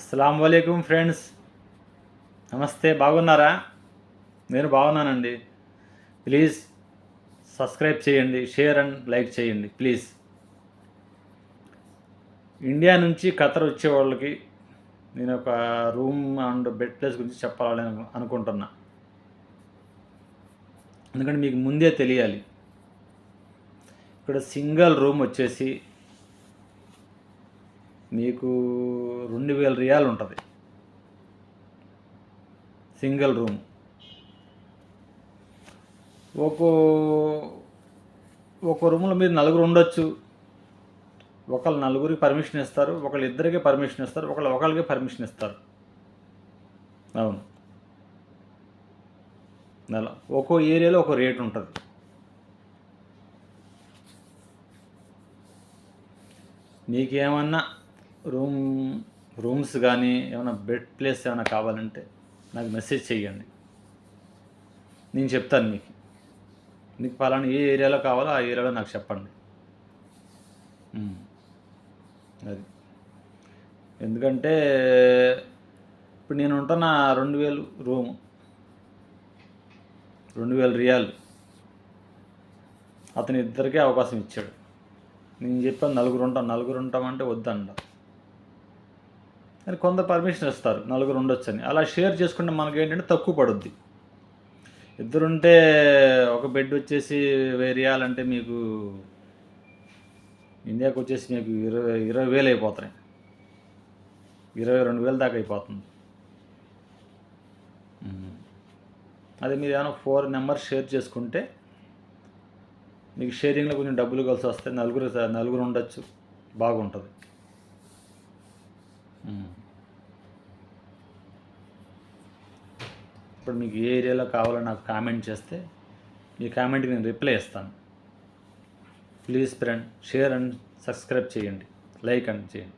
అస్సలం వాలేకుమ్ ఫ్రెండ్స్. నమస్తే బాగున్నారా? నేను బాగున్నానండి. ప్లీజ్ సబ్స్క్రైబ్ చేయండి షేర్ అండ్ లైక్ చేయండి ప్లీజ్. ఇండియా నుంచి ఖతర్ వచ్చే వాళ్ళకి నేను ఒక రూమ్ అండ్ బెడ్ ప్లేస్ గురించి చెప్పాలని అనుకుంటున్నా. ఎందుకంటే మీకు ముందే తెలియాలి. ఇక్కడ సింగిల్ రూమ్ వచ్చేసి మీకు రెండు వేల రియాలు ఉంటుంది. Single room. ఒక్కో ఒక్కో రూమ్లో మీరు నలుగురు ఉండొచ్చు. ఒకళ్ళు నలుగురికి పర్మిషన్ ఇస్తారు ఒకళ్ళు ఇద్దరికి పర్మిషన్ ఇస్తారు ఒకళ్ళు ఒకళ్ళకి పర్మిషన్ ఇస్తారు. అవును. నెల ఒక్కో ఏరియాలో ఒక రేట్ ఉంటుంది. నీకేమన్నా రూమ్ రూమ్స్ కానీ ఏమైనా బెడ్ ప్లేస్ ఏమైనా కావాలంటే నాకు మెసేజ్ చేయండి నేను చెప్తాను మీకు. మీకు పలానా ఏ ఏరియాలో కావాలో ఆ ఏరియాలో నాకు చెప్పండి. అది. ఎందుకంటే ఇప్పుడు నేను ఉంటున్న రెండు వేలు రూమ్. రెండు వేల రియాలు. అతని ఇద్దరికీ అవకాశం ఇచ్చాడు. నేను చెప్పాను నలుగురు ఉంటాం నలుగురు ఉంటామంటే వద్దంట. అని కొంత పర్మిషన్ ఇస్తారు నలుగురు ఉండొచ్చని. అలా షేర్ చేసుకుంటే మనకి ఏంటంటే తక్కువ పడుద్ది. ఇద్దరుంటే ఒక బెడ్ వచ్చేసి వేరియాలంటే మీకు ఇండియాకి వచ్చేసి మీకు ఇరవై ఇరవై వేలు అయిపోతున్నాయి. ఇరవై రెండు వేలు దాకా అయిపోతుంది. అదే మీరు ఏమైనా ఫోర్ నెంబర్స్ షేర్ చేసుకుంటే మీకు షేరింగ్లో కొంచెం డబ్బులు కలిసి వస్తాయి. నలుగురు నలుగురు ఉండొచ్చు. బాగుంటుంది. ఇప్పుడు మీకు ఏ ఏరియాలో కావాలో నాకు కామెంట్ చేస్తే మీ కామెంట్కి నేను రిప్లై ఇస్తాను. Please friend share and subscribe చేయండి. లైక్ అండ్ చేయండి.